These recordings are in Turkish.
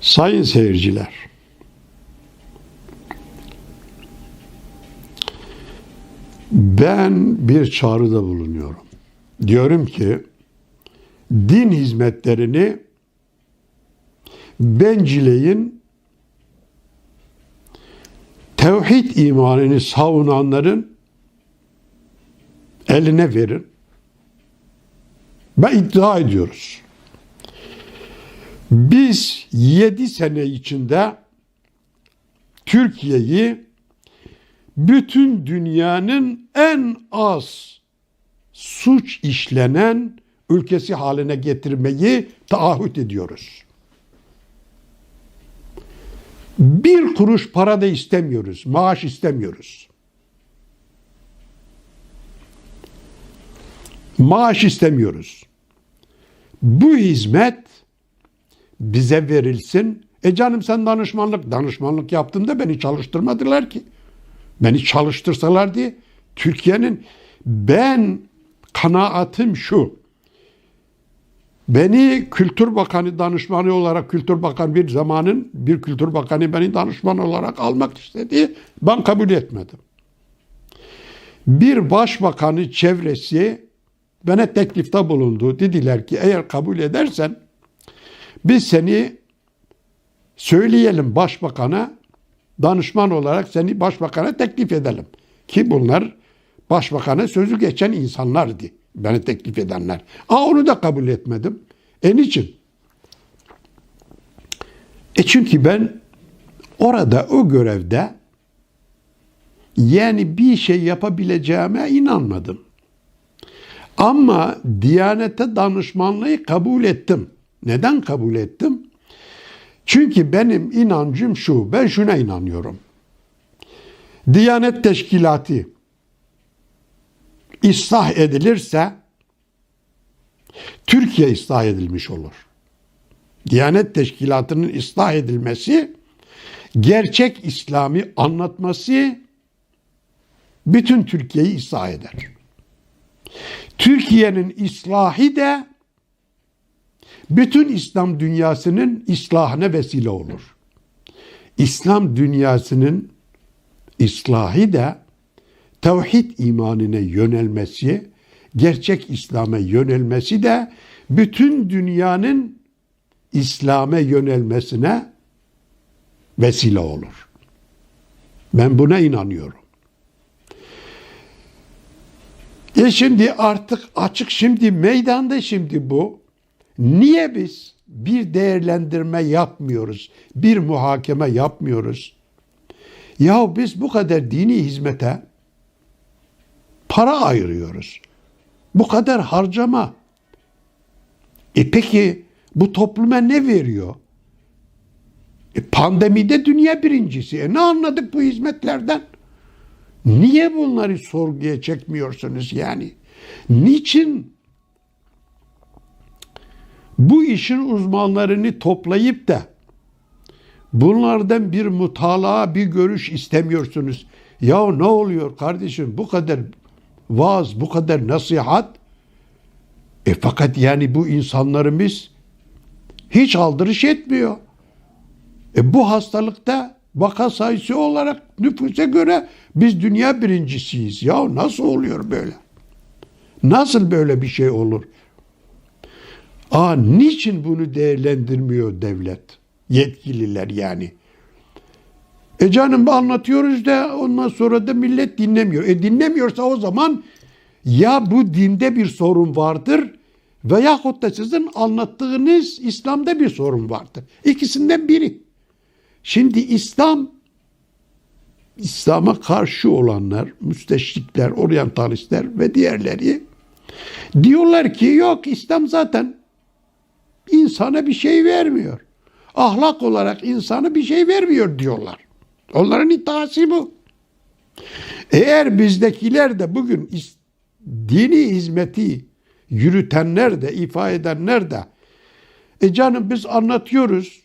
Sayın seyirciler, ben bir çağrıda bulunuyorum. Diyorum ki din hizmetlerini bencileyin tevhid imanını savunanların eline verin. Ve iddia ediyoruz. Biz 7 sene içinde Türkiye'yi bütün dünyanın en az suç işlenen ülkesi haline getirmeyi taahhüt ediyoruz. Bir kuruş para da istemiyoruz, maaş istemiyoruz. Maaş istemiyoruz. Bu hizmet bize verilsin. E canım sen danışmanlık, danışmanlık yaptın da beni çalıştırmadılar ki. Beni çalıştırsalar diye Türkiye'nin ben kanaatim şu. Beni Kültür Bakanı danışmanı olarak Kültür Bakanı bir zamanın bir Kültür Bakanı beni danışman olarak almak istedi. Ben kabul etmedim. Bir başbakanı çevresi bana teklifte bulundu. Dediler ki eğer kabul edersen biz seni söyleyelim başbakana danışman olarak seni başbakana teklif edelim. Ki bunlar başbakana sözü geçen insanlardı. Beni teklif edenler. Aa onu da kabul etmedim. E niçin? E çünkü ben orada o görevde yani bir şey yapabileceğime inanmadım. Ama Diyanete danışmanlığı kabul ettim. Neden kabul ettim? Çünkü benim inancım şu, ben şuna inanıyorum. Diyanet Teşkilatı ıslah edilirse Türkiye ıslah edilmiş olur. Diyanet Teşkilatı'nın ıslah edilmesi, gerçek İslami anlatması bütün Türkiye'yi ıslah eder. Türkiye'nin ıslahı da bütün İslam dünyasının ıslahına vesile olur. İslam dünyasının ıslahı da tevhid imanına yönelmesi, gerçek İslam'a yönelmesi de bütün dünyanın İslam'a yönelmesine vesile olur. Ben buna inanıyorum. E şimdi artık açık şimdi meydanda şimdi bu. Niye biz bir değerlendirme yapmıyoruz? Bir muhakeme yapmıyoruz? Ya biz bu kadar dini hizmete para ayırıyoruz. Bu kadar harcama. E peki bu topluma ne veriyor? E pandemide dünya birincisi. E ne anladık bu hizmetlerden? Niye bunları sorguya çekmiyorsunuz yani? Niçin bu işin uzmanlarını toplayıp da bunlardan bir mutalaa, bir görüş istemiyorsunuz? Ya ne oluyor kardeşim bu kadar vaaz, bu kadar nasihat? E fakat yani bu insanlarımız hiç aldırış etmiyor. E bu hastalıkta vaka sayısı olarak nüfusa göre biz dünya birincisiyiz. Ya nasıl oluyor böyle? Nasıl böyle bir şey olur? Aa niçin bunu değerlendirmiyor devlet? Yetkililer yani. E canım anlatıyoruz da ondan sonra da millet dinlemiyor. E dinlemiyorsa o zaman ya bu dinde bir sorun vardır veyahut da sizin anlattığınız İslam'da bir sorun vardır. İkisinden biri. Şimdi İslam İslam'a karşı olanlar, müsteşrikler, oryantalistler ve diğerleri diyorlar ki yok İslam zaten insana bir şey vermiyor. Ahlak olarak insana bir şey vermiyor diyorlar. Onların iddiası bu. Eğer bizdekiler de bugün dini hizmeti yürütenler de, ifa edenler de e canım biz anlatıyoruz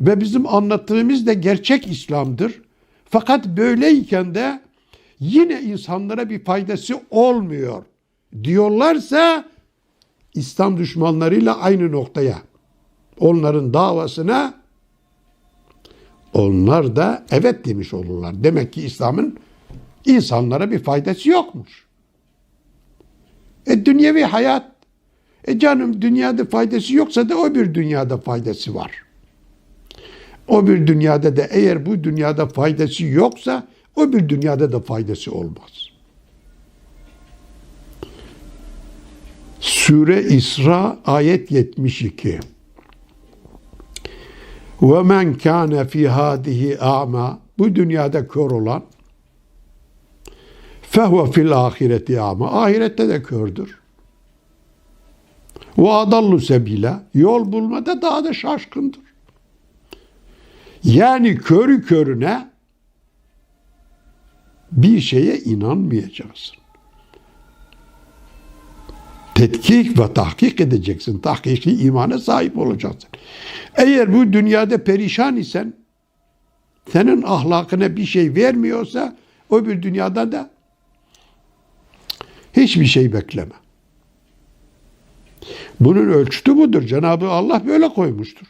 ve bizim anlattığımız da gerçek İslam'dır. Fakat böyleyken de yine insanlara bir faydası olmuyor diyorlarsa İslam düşmanlarıyla aynı noktaya, onların davasına onlar da evet demiş olurlar. Demek ki İslam'ın insanlara bir faydası yokmuş. E dünyevi hayat e canım dünyada faydası yoksa da o bir dünyada faydası var. O bir dünyada da eğer bu dünyada faydası yoksa o bir dünyada da faydası olmaz. Sure İsra ayet 72. Ve men kâne fî hâdihi a'ma bu dünyada kör olan fehuve fil ahireti ama ahirette de kördür. Ve adallu sebila yol bulmada daha da şaşkındır. Yani körü körüne bir şeye inanmayacaksın. Tetkik ve tahkik edeceksin. Tahkiki imana sahip olacaksın. Eğer bu dünyada perişan isen senin ahlakına bir şey vermiyorsa o bir dünyada da hiçbir şey bekleme. Bunun ölçütü budur. Cenab-ı Allah böyle koymuştur.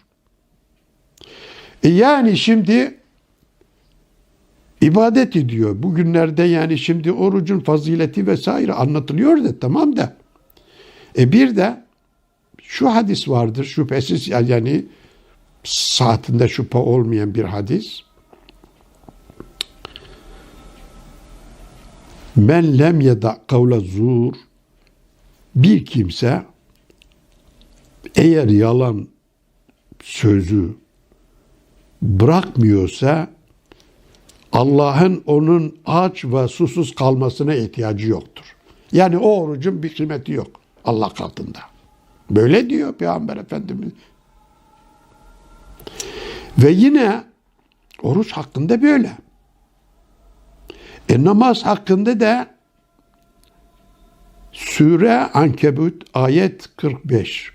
E yani şimdi ibadet ediyor. Bugünlerde yani şimdi orucun fazileti vesaire anlatılıyor da tamam da. E bir de şu hadis vardır şüphesiz yani saatinde şüphe olmayan bir hadis. Men lem yeda kavla zur bir kimse eğer yalan sözü bırakmıyorsa Allah'ın onun aç ve susuz kalmasına ihtiyacı yoktur. Yani o orucun bir kıymeti yok Allah katında. Böyle diyor Peygamber Efendimiz. Ve yine oruç hakkında böyle. E namaz hakkında da Sure Ankebut ayet 45.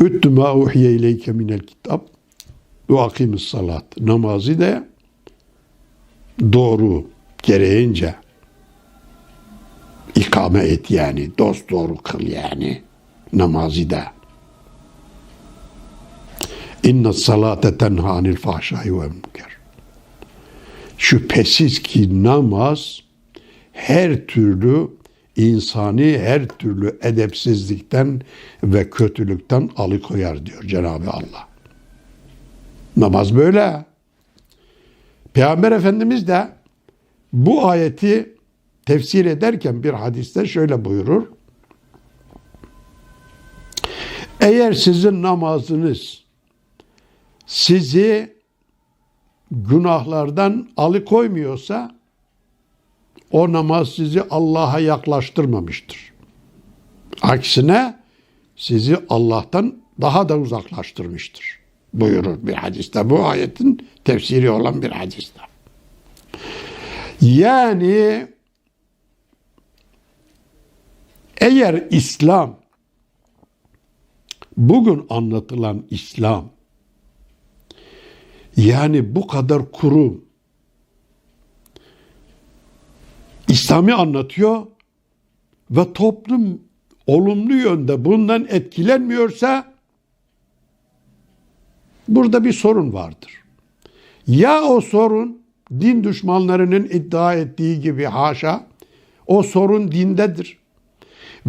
Üttü ma uhiye ileyke minel kitap ve akimis salat. Namazı da doğru gereğince ikame et yani. Dost doğru kıl yani. Namazı da. İnne salate tenha anil fahşai ve münker. Şüphesiz ki namaz her türlü insani her türlü edepsizlikten ve kötülükten alıkoyar diyor Cenab-ı Allah. Namaz böyle. Peygamber Efendimiz de bu ayeti tefsir ederken bir hadiste şöyle buyurur. Eğer sizin namazınız sizi günahlardan alıkoymuyorsa o namaz sizi Allah'a yaklaştırmamıştır. Aksine sizi Allah'tan daha da uzaklaştırmıştır. Buyurur bir hadiste. Bu ayetin tefsiri olan bir hadiste. Yani eğer İslam bugün anlatılan İslam yani bu kadar kuru İslam'ı anlatıyor ve toplum olumlu yönde bundan etkilenmiyorsa burada bir sorun vardır. Ya o sorun din düşmanlarının iddia ettiği gibi haşa o sorun dindedir.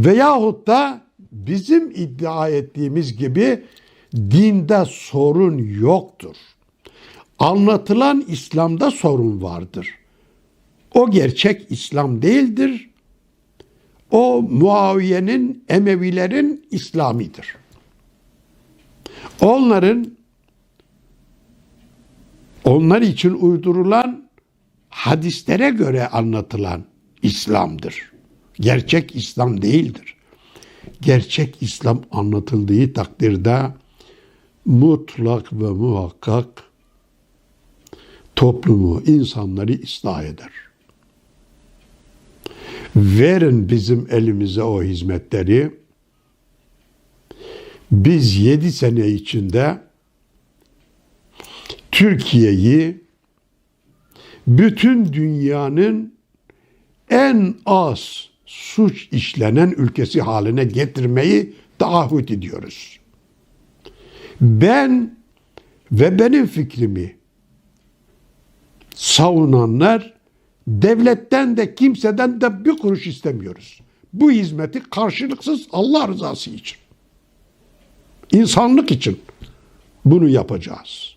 Veyahut da bizim iddia ettiğimiz gibi dinde sorun yoktur. Anlatılan İslam'da sorun vardır. O gerçek İslam değildir. O Muaviye'nin, Emevilerin İslamidir. Onların onlar için uydurulan hadislere göre anlatılan İslam'dır. Gerçek İslam değildir. Gerçek İslam anlatıldığı takdirde mutlak ve muhakkak toplumu, insanları ıslah eder. Verin bizim elimize o hizmetleri. Biz yedi sene içinde Türkiye'yi bütün dünyanın en az suç işlenen ülkesi haline getirmeyi taahhüt ediyoruz. Ben Ve benim fikrimi savunanlar devletten de kimseden de bir kuruş istemiyoruz. Bu hizmeti karşılıksız Allah rızası için, insanlık için bunu yapacağız.